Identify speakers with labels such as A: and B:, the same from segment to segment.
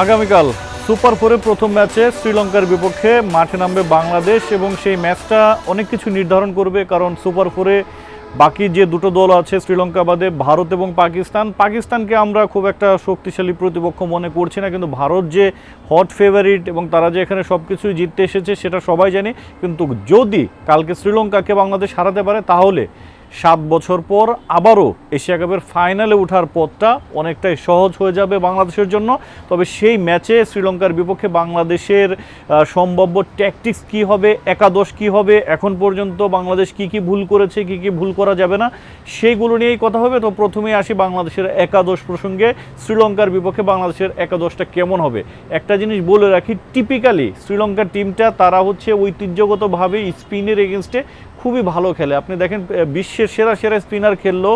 A: আগামীকাল সুপার ফোরে প্রথম ম্যাচে শ্রীলঙ্কার বিপক্ষে মাঠে নামবে বাংলাদেশ এবং সেই ম্যাচটা অনেক কিছু নির্ধারণ করবে, কারণ সুপার ফোরে বাকি যে দুটো দল আছে শ্রীলঙ্কা বাদে ভারত এবং পাকিস্তান, পাকিস্তানকে আমরা খুব একটা শক্তিশালী প্রতিপক্ষ মনে করছি না, কিন্তু ভারত যে হট ফেভারিট এবং তারা যে এখানে সব কিছুই জিততে এসেছে সেটা সবাই জানে, কিন্তু যদি কালকে শ্রীলঙ্কাকে বাংলাদেশ হারাতে পারে, তাহলে সাত বছর পর আবারও এশিয়া কাপের ফাইনালে ওঠার পথটা অনেকটাই সহজ হয়ে যাবে বাংলাদেশের জন্য। তবে সেই ম্যাচে শ্রীলঙ্কার বিপক্ষে বাংলাদেশের সম্ভাব্য ট্যাকটিক্স কি হবে, একাদশ কি হবে, এখন পর্যন্ত বাংলাদেশ কি কি ভুল করেছে, কি কি ভুল করা যাবে না সেইগুলো নিয়েই কথা হবে। তো প্রথমেই আসি বাংলাদেশের একাদশ প্রসঙ্গে। শ্রীলঙ্কার বিপক্ষে বাংলাদেশের একাদশটা কেমন হবে? একটা জিনিস বলে রাখি টিপিক্যালি শ্রীলঙ্কার টিমটা তারা হচ্ছে ঐতিহ্যগতভাবে স্পিনের এগেনস্টে খুবই ভালো খেলে। আপনি দেখেন বিশ্বের সেরা সেরা স্পিনার খেললো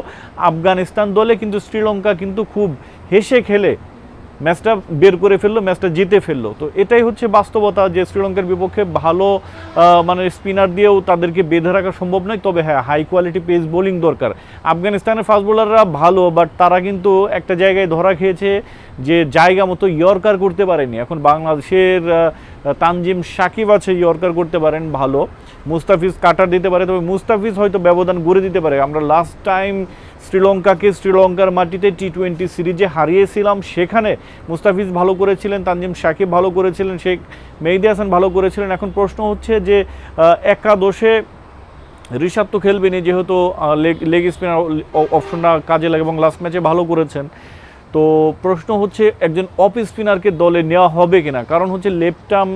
A: আফগানিস্তান দলে, কিন্তু শ্রীলঙ্কা কিন্তু খুব হেসে খেলে। ম্যাচটা বের করে ফেলল, ম্যাচটা জিতে ফেলল। তো এটাই হচ্ছে বাস্তবতা যে শ্রীলঙ্কার বিপক্ষে ভালো মানে স্পিনার দিয়েও তাদেরকে বেঁধে রাখা সম্ভব নয়। তবে হ্যাঁ হাই কোয়ালিটি পেস বোলিং দরকার। আফগানিস্তানের ফাস্ট বোলাররা ভালো বাট তারা কিন্তু একটা জায়গায় ধরা খেয়েছে যে জায়গা মতো ইয়র্কার করতে পারেনি। এখন বাংলাদেশের তানজিম সাকিব আছে ইয়র্কার করতে পারেন, ভালো। মুস্তাফিজ কাটার দিতে পারে, তবে মুস্তাফিজ হয়তো ব্যবধান গড়ে দিতে পারে। আমরা লাস্ট টাইম শ্রীলঙ্কাকে শ্রীলঙ্কার মাটিতে টি টোয়েন্টি সিরিজে হারিয়েছিলাম, সেখানে মুস্তাফিজ ভালো করেছিলেন, তানজিম সাকিব ভালো করেছিলেন, শেখ মেহেদি হাসান ভালো করেছিলেন। এখন প্রশ্ন হচ্ছে যে একাদশে ঋষাদ তো খেলবেনি, যেহেতু লেগ লেগ স্পিনার অপশনটা কাজে লাগে এবং লাস্ট ম্যাচে ভালো করেছেন। তো প্রশ্ন হচ্ছে একজন অফ স্পিনারকে দলে নেওয়া হবে কিনা? কারণ হচ্ছে লেফট আর্ম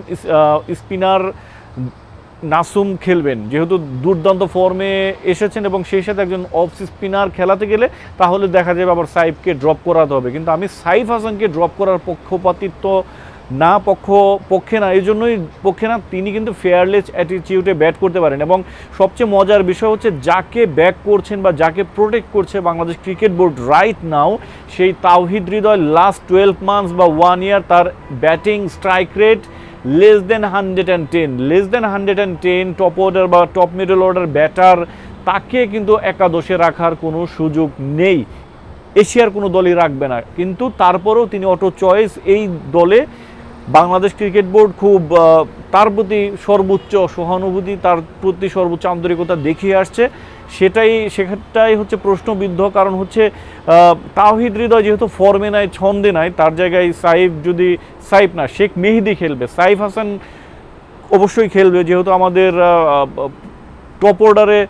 A: স্পিনার নাসুম খেলবেন। যেহেতু দুর্দান্ত ফর্মে এসেছেন এবং সেই সাথে একজন অফ স্পিনার খেলাতে গেলে তাহলে দেখা যাবে আবার সাইফকে ড্রপ করাতে হবে। কিন্তু আমি সাইফ হাসানকে ড্রপ করার পক্ষপাতিত্ব না পক্ষ, পক্ষে না, এই জন্যই পক্ষে না, তিনি কিন্তু ফেয়ারলেস অ্যাটিটিউডে ব্যাট করতে পারেন। এবং সবচেয়ে মজার বিষয় হচ্ছে, যাকে ব্যাক করছেন বা যাকে প্রোটেক্ট করছে Bangladesh cricket board right now সেই Towhid Hridoy last twelve months বা ওয়ান ইয়ার তার batting strike rate less than hundred and ten less than hundred and ten top order বা টপ মিডল অর্ডার ব্যাটার তাকে কিন্তু একাদশে রাখার কোনো সুযোগ নেই। এশিয়ার কোনো দলই রাখবে না। কিন্তু তারপরেও তিনি অটো চয়েস এই দলে বাংলাদেশ ক্রিকেট বোর্ড খুব তার প্রতি সর্বোচ্চ সহানুভূতি তার প্রতি সর্বোচ্চ আন্তরিকতা দেখিয়ে আসছে। সেটাই সেটাই হচ্ছে প্রশ্নবিদ্ধ কারণ হচ্ছে আহ, তাওহিদ হৃদয় যেহেতু ফর্মে নাই ছন্দে নাই তার জায়গায় সাইফ যদি সাইফ না শেখ মেহেদি খেলবে। সাইফ হাসান অবশ্যই খেলবে যেহেতু আমাদের টপ অর্ডারে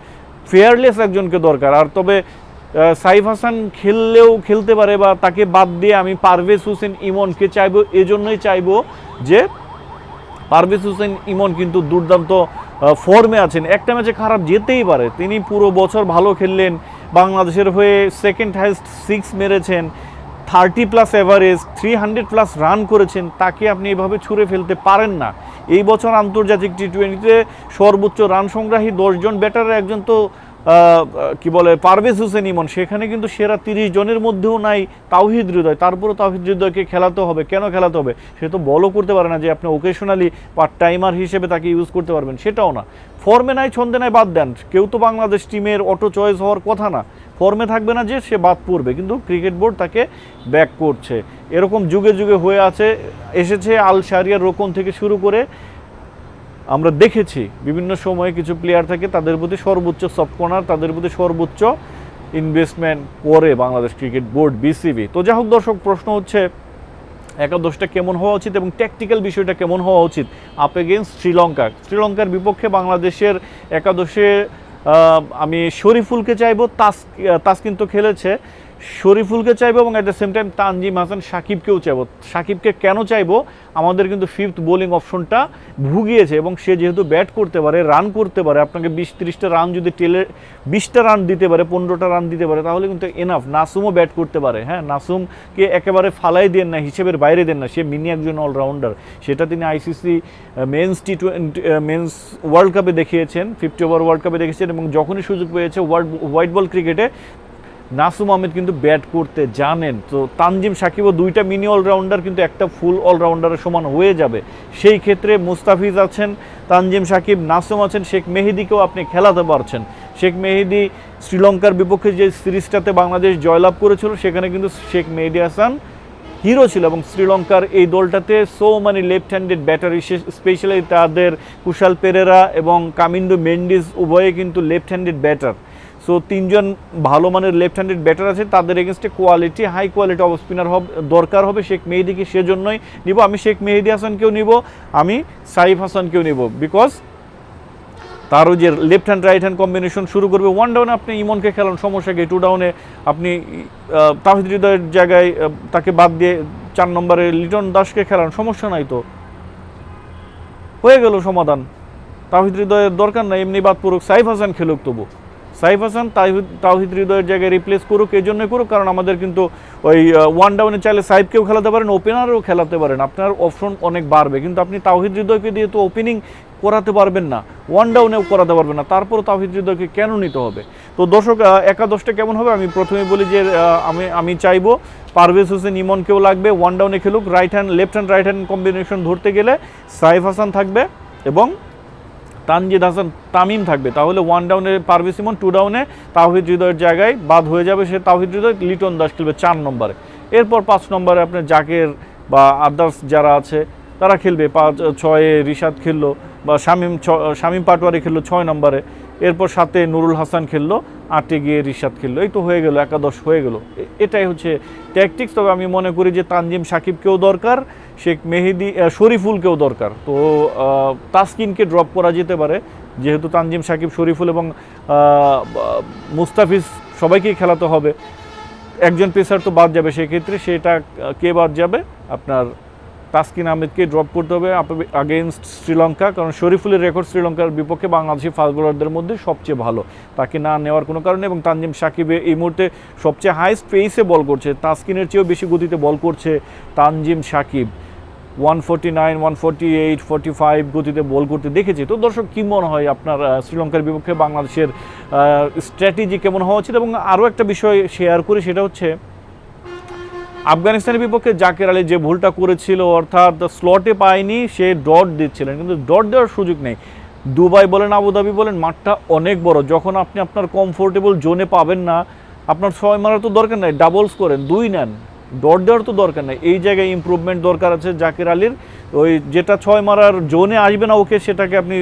A: ফেয়ারলেস একজনকে দরকার। আর তবে সাইফ হাসান খেললেও খেলতে পারে বা তাকে বাদ দিয়ে আমি পারভেজ হোসেন ইমনকে চাইব, এজন্যই চাইব যে পারভেজ হোসেন ইমন কিন্তু দুর্দান্ত ফর্মে আছেন। একটা ম্যাচে খারাপ যেতেই পারে। তিনি পুরো বছর ভালো খেললেন। বাংলাদেশের হয়ে সেকেন্ড হাইস্ট সিক্স মেরেছেন। Thirty plus average three hundred plus run করেছেন। তাকে আপনি এভাবে ছুঁড়ে ফেলতে পারেন না। এই বছর আন্তর্জাতিক টি টোয়েন্টিতে সর্বোচ্চ রান সংগ্রাহী দশজন ব্যাটারের একজন তো কি বলে, পারভেজ হোসেন ইমন, সেখানে কিন্তু সেরা তিরিশ জনের মধ্যেও নাই তাওহিদ হৃদয়। তারপরেও তাওহিদ হৃদয়কে খেলাতে হবে। কেন খেলাতে হবে? সে তো বলও করতে পারে না যে আপনি ওকেশনালি পার্ট টাইমার হিসেবে তাকে ইউজ করতে পারবেন। সেটাও না। ফর্মে নাই, ছন্দে নাই, বাদ দেন। কেউ তো বাংলাদেশ টিমের অটো চয়েস হওয়ার কথা না। ফর্মে থাকবে না যে সে বাদ পড়বে, কিন্তু ক্রিকেট বোর্ড তাকে ব্যাক করছে। এরকম যুগে যুগে হয়ে আছে, এসেছে আল শারিয়ার রোকন থেকে শুরু করে আমরা দেখেছি বিভিন্ন সময়ে কিছু প্লেয়ার থাকে তাদের প্রতি সর্বোচ্চ সফট কর্নার তাদের প্রতি সর্বোচ্চ ইনভেস্টমেন্ট করে বাংলাদেশ ক্রিকেট বোর্ড বিসিবি তো যাই হোক দর্শক, প্রশ্ন হচ্ছে, একাদশটা কেমন হওয়া উচিত এবং ট্যাকটিক্যাল বিষয়টা কেমন হওয়া উচিত আপ এগেনস্ট শ্রীলঙ্কা? শ্রীলঙ্কার বিপক্ষে বাংলাদেশের একাদশে আমি শরীফুলকে চাইব, তাস তাস কিন্তু খেলেছে। শরীফুলকে চাইব এবং at the same time Tanzim Hasan সাকিবকেও চাইব। সাকিবকে কেন চাইব? আমাদের কিন্তু ফিফথ বোলিং অপশনটা ভুগিয়েছে এবং সে যেহেতু ব্যাট করতে পারে রান করতে পারে, আপনাকে বিশ তিরিশটা রান যদি টেলে বিশটা রান দিতে পারে, পনেরোটা রান দিতে পারে, তাহলে কিন্তু এনাফ নাসুমও ব্যাট করতে পারে হ্যাঁ? নাসুমকে একেবারে ফালাই দেন না, হিসেবের বাইরে দেন না। সে মিনি একজন অলরাউন্ডার সেটা তিনি ICC men's T twenty men's world কাপে দেখিয়েছেন ফিফটি ওভার ওয়ার্ল্ড কাপে দেখেছেন এবং যখনই সুযোগ পেয়েছে ওয়ার্ল্ড হোয়াইট বল ক্রিকেটে নাসুম আহমেদ কিন্তু ব্যাট করতে জানেন। তো তানজিম সাকিবও দুইটা মিনি অলরাউন্ডার কিন্তু একটা ফুল অলরাউন্ডারের সমান হয়ে যাবে। সেই ক্ষেত্রে মুস্তাফিজ আছেন, তানজিম সাকিব, নাসুম আছেন, শেখ মেহেদিকেও আপনি খেলাতে পারছেন। শেখ মেহেদি শ্রীলঙ্কার বিপক্ষে যে সিরিজটাতে বাংলাদেশ জয়লাভ করেছিল, সেখানে কিন্তু শেখ মেহেদি হাসান হিরো ছিল এবং শ্রীলঙ্কার এই দলটাতে সো মানে লেফট হ্যান্ডেড ব্যাটার স্পেশালি তাদের কুশাল পেরেরা এবং কামিন্দু মেন্ডিস উভয়ে কিন্তু লেফট হ্যান্ডেড ব্যাটার সো তিনজন ভালো মানের লেফট হ্যান্ডেড ব্যাটার আছে, তাদের এগেনস্টে quality high quality off spinner হবে, দরকার হবে শেখ মেহেদিকে সেজন্যই নিব। আমি শেখ মেহেদি হাসানকেও নিব, আমি সাইফ হাসানকেও নিব। বিকজ তারও যে left hand right hand combination শুরু করবে। ওয়ান ডাউনে আপনি ইমনকে খেলান, সমস্যা কি? টু ডাউনে আপনি তাহিদ হৃদয়ের জায়গায় তাকে বাদ দিয়ে চার নম্বরে লিটন দাসকে খেলান, সমস্যা নাই তো। হয়ে গেল সমাধান। তাহিদ হৃদয়ের দরকার নাই, এমনি বাদ পড়ুক, সাইফ হাসান খেলুক তবু। সাইফ হাসান, তাহিদ হৃদয়ের জায়গায় রিপ্লেস করুক, এই জন্যই করুক, কারণ আমাদের কিন্তু ওই ওয়ান ডাউনে চাইলে সাইফকেও খেলাতে পারেন ওপেনারও খেলাতে পারেন। আপনার অপশন অনেক বাড়বে, কিন্তু আপনি তাহিদ হৃদয়কে দিয়ে তো ওপেনিং করাতে পারবেন না ওয়ান ডাউনেও করাতে পারবেন না, তারপরও তাহিদ হৃদয়কে কেন নিতে হবে? তো দর্শক একাদশটা কেমন হবে? আমি প্রথমে বলি যে আমি আমি চাইব পারভেজ হোসেন ইমনকেও লাগবে ওয়ান ডাউনে খেলুক right hand left hand right hand combination ধরতে গেলে সাইফ হাসান থাকবে এবং তানজিদ হাসান তামিম থাকবে। তাহলে ওয়ান ডাউনে পারভেজ ইমন টু ডাউনে তাহিদ হৃদয়ের জায়গায় বাদ হয়ে যাবে সে তাহিদ হৃদয়, লিটন দাস খেলবে চার নম্বরে। এরপর পাঁচ নম্বরে আপনার জাকের বা আদার্স যারা আছে, তারা খেলবে। পাঁচ, ছয়ে রিশাদ খেললো বা শামিম, ছ- শামিম পাটোয়ারি খেললো ছয় নম্বরে। এরপর সাথে নুরুল হাসান খেললো, আটে গিয়ে রিশাদ খেললো। এই তো হয়ে গেল, একাদশ হয়ে গেল। এটাই হচ্ছে ট্যাকটিক্স তবে আমি মনে করি যে তানজিম সাকিবকেও দরকার, শেখ মেহেদি শরীফুলকেও দরকার। তো তাসকিনকে ড্রপ করা যেতে পারে। যেহেতু তানজিম সাকিব, শরীফুল এবং মুস্তাফিজ সবাইকেই খেলাতে হবে। একজন পেসার তো বাদ যাবে, সেক্ষেত্রে সেটা কে বাদ যাবে? আপনার তাসকিন আহমেদকে ড্রপ করতে হবে আগেনস্ট শ্রীলঙ্কা, কারণ শরীফুলের রেকর্ড শ্রীলঙ্কার বিপক্ষে বাংলাদেশি ফাস্ট বোলারদের মধ্যে সবচেয়ে ভালো। তাকে না নেওয়ার কোনো কারণে এবং তানজিম সাকিবে এই মুহূর্তে সবচেয়ে হাইস্ট পেসে বল করছে। তাসকিনের চেয়েও বেশি গতিতে বল করছে Tanzim Sakib. One forty nine one forty eight forty five গতিতে বল করতে দেখেছি। তো দর্শক, কী মনে হয় আপনার শ্রীলঙ্কার বিপক্ষে বাংলাদেশের স্ট্র্যাটেজি কেমন হওয়া উচিত? এবং আরও একটা বিষয় শেয়ার করি, সেটা হচ্ছে আফগানিস্তানের বিপক্ষে জাকের আলী যে ভুলটা করেছিল, অর্থাৎ স্লটে পায়নি, সে ডট দিচ্ছিলেন। কিন্তু ডট দেওয়ার সুযোগ নেই। দুবাই বলেন, আবুধাবি বলেন, মাঠটা অনেক বড়। যখন আপনি আপনার কমফোর্টেবল জোনে পাবেন না, আপনার ছয় মারার তো দরকার নাই ডাবলস করেন, দুই নেন। ডট দেওয়ার তো দরকার নেই। এই জায়গায় ইম্প্রুভমেন্ট দরকার আছে জাকির আলীর। ওই যেটা ছয় মারার জোনে আসবে না ওকে, সেটাকে আপনি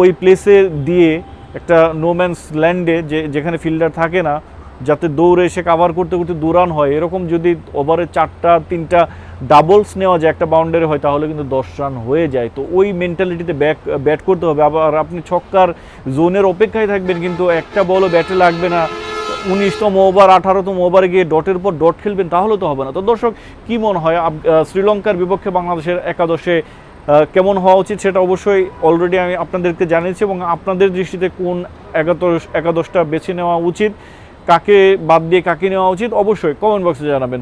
A: ওই প্লেসে দিয়ে একটা নোম্যান্স ল্যান্ডে যে, যেখানে ফিল্ডার থাকে না যাতে দৌড়ে এসে কাভার করতে করতে দু রান হয়। এরকম যদি ওভারে চারটা, তিনটা ডাবলস নেওয়া যায় একটা বাউন্ডারি হয়, তাহলে কিন্তু দশ রান হয়ে যায়। তো ওই মেন্টালিটিতে ব্যাক ব্যাট করতে হবে। আবার আপনি ছক্কার জোনের অপেক্ষায় থাকবেন, কিন্তু একটা বলও ব্যাটে লাগবে না। উনিশতম ওভার আঠারোতম ওভারে গিয়ে ডটের পর ডট খেলবেন, তাহলে তো হবে না। তো দর্শক, কি মনে হয়? শ্রীলঙ্কার বিপক্ষে বাংলাদেশের একাদশে কেমন হওয়া উচিত সেটা অবশ্যই অলরেডি আমি আপনাদেরকে জানিয়েছি এবং আপনাদের দৃষ্টিতে কোন একাদশ, একাদশটা বেছে নেওয়া উচিত? কাকে বাদ দিয়ে কাকে নেওয়া উচিত অবশ্যই কমেন্ট বক্সে জানাবেন।